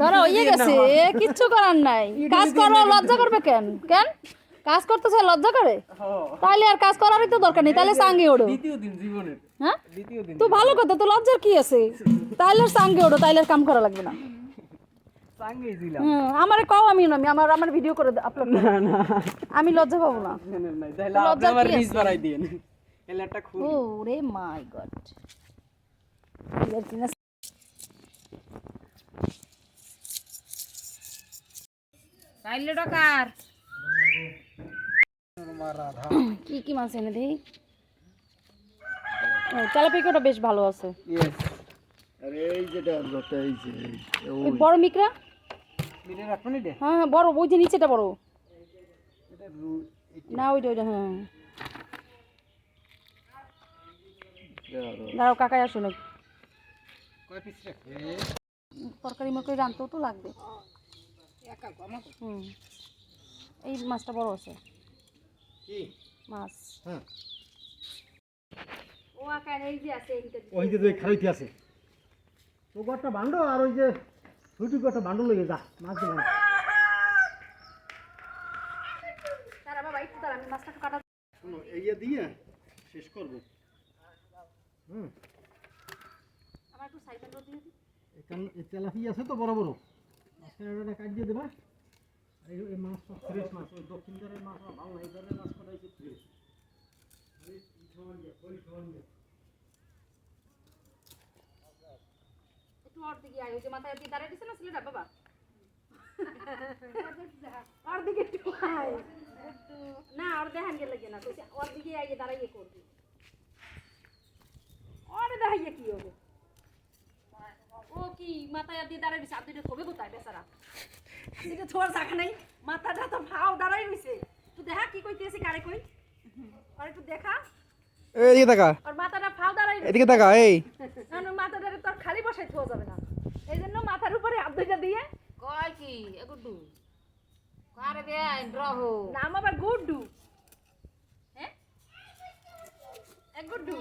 ধরো ইয়ে কিচ্ছু করার নাই। কাজ লজ্জা করবে কেন? কেন? কাজ করতেছে, লজ্জা করে? আর কাজ করারই তো দরকার নেই সাঙ্গে ওড়ো। হ্যাঁ? তো ভালো কথা লজ্জার কি আছে? তাইলে আর তাইলে কাম করা লাগবে না। আমারে কও আমি আমি আমার আমার ভিডিও করে আপলোড না না। আমি লজ্জা পাবো না। নাই তাহলে আপনি আমার রিচ বাড়াই দিন এলে একটা খুব ও রে মাই গড তাইলে ডাকার। কি কি মাছ এনে দেই? ও তেলাপিকাটা বেশ ভালো আছে। ইয়েস আরে এই যেটা লোকটা এই যে ওই। বড় মিকরা? মিলে রাখুন এটা? হ্যাঁ হ্যাঁ বড় ওই যে নিচেটা বড়। না ওইটা ওইটা হ্যাঁ দাঁড়াও। কাকাই আসো না কয় পিস রাখবে? তরকারি মরকারি রানতেও তো লাগবে। হুম। এই মাছটা বড় আছে। মাছ। হ্যাঁ। ও আকার এই যে আছে এইটা ওই যে খাইতে আছে। তো একটা বান্ড আর ওই যে ছুটি একটা বান্ড লইয়ে যা মাছ দেবো শোনো এই দিয়ে শেষ করব। হুম। আমার একটু সাইকেল দিয়ে দিই। এই তেলাপি আছে তো বড় বড়। মাছটা কাট দিয়ে দেবা। আর এই মাছ ফ্রেশ মাছ ওই দক্ষিণ ধারের মাছ ভালো না এই ধারের মাছ কটা হচ্ছে ফ্রেশ। আয় যে মাথায় দিয়ে দাঁড়ায় দিছে না ছেলেটা বাবা? একটু। আয় না গেলে লাগে না আইয়ে দাঁড়াইয়ে করবি। ওরে দেখাইয়ে কি হবে? ও কি মাথায় দিয়ে দাঁড়াই আপনি কবে কোথায় বেচারা? এটা তোর জায়গা নাই মাথাটা তো ভাও দাঁড়াই রইছে। তুই দেখা কি কইতেছি কারে কই? আর একটু দেখা। এদিকে তাকা ওর মাথাটা ফাও দাঁড়াই। এদিকে তাকা এই। না মাথাটারে তোর খালি বসাই থোয়া যাবে না। দুইটা দিয়ে কয় কি এগুড্ডু কারে দেন রহো নাম আবার গুড্ডু হ্যাঁ এক গুড্ডু